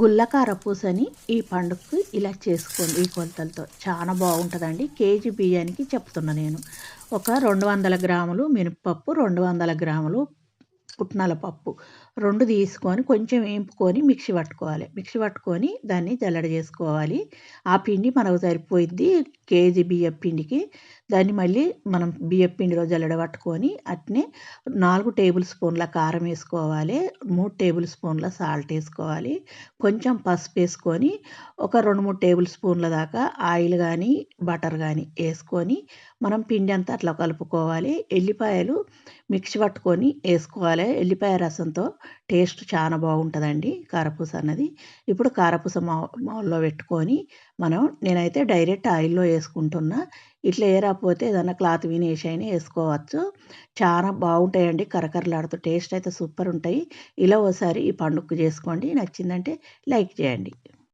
గుల్లకార పూసని ఈ పండుగకు ఇలా చేసుకోండి ఈ కొలతలతో. చాలా బాగుంటుందండి. కేజీ బియ్యానికి చెప్తున్నా నేను. ఒక రెండు వందల గ్రాములు మినపప్పు రెండు వందల గ్రాములు పుట్నాల పప్పు. రెండు తీసుకొని కొంచెం వేపుకొని మిక్సీ పట్టుకోవాలి. మిక్సీ పట్టుకొని దాన్ని జల్లడ చేసుకోవాలి. ఆ పిండి మనకు సరిపోయింది కేజీ బియ్యం పిండికి దాన్ని మళ్ళీ మనం బియ్యం పిండిలో జల్లడబట్టుకొని అట్నే నాలుగు టేబుల్ స్పూన్ల కారం వేసుకోవాలి మూడు టేబుల్ స్పూన్ల సాల్ట్ వేసుకోవాలి కొంచెం పసుపు వేసుకొని ఒక రెండు మూడు టేబుల్ స్పూన్ల దాకా ఆయిల్ కానీ బటర్ కానీ వేసుకొని మనం పిండి అంతా అట్లా కలుపుకోవాలి. ఎల్లిపాయలు మిక్సీ పట్టుకొని వేసుకోవాలి. ఎల్లిపాయ రసంతో టేస్ట్ చాలా బాగుంటుందండి కారపూస అన్నది. ఇప్పుడు కారపూస మా మౌల్లో పెట్టుకొని మనం నేనైతే డైరెక్ట్ ఆయిల్లో వేసుకుంటున్నా. ఇట్లా ఏరాపోతే ఏదన్నా క్లాత్ వినేసి అయినా వేసుకోవచ్చు. చాలా బాగుంటాయండి కరకరలాడుతూ టేస్ట్ అయితే సూపర్ ఉంటాయి. ఇలా ఒకసారి ఈ పండుగ చేసుకోండి. నచ్చిందంటే లైక్ చేయండి.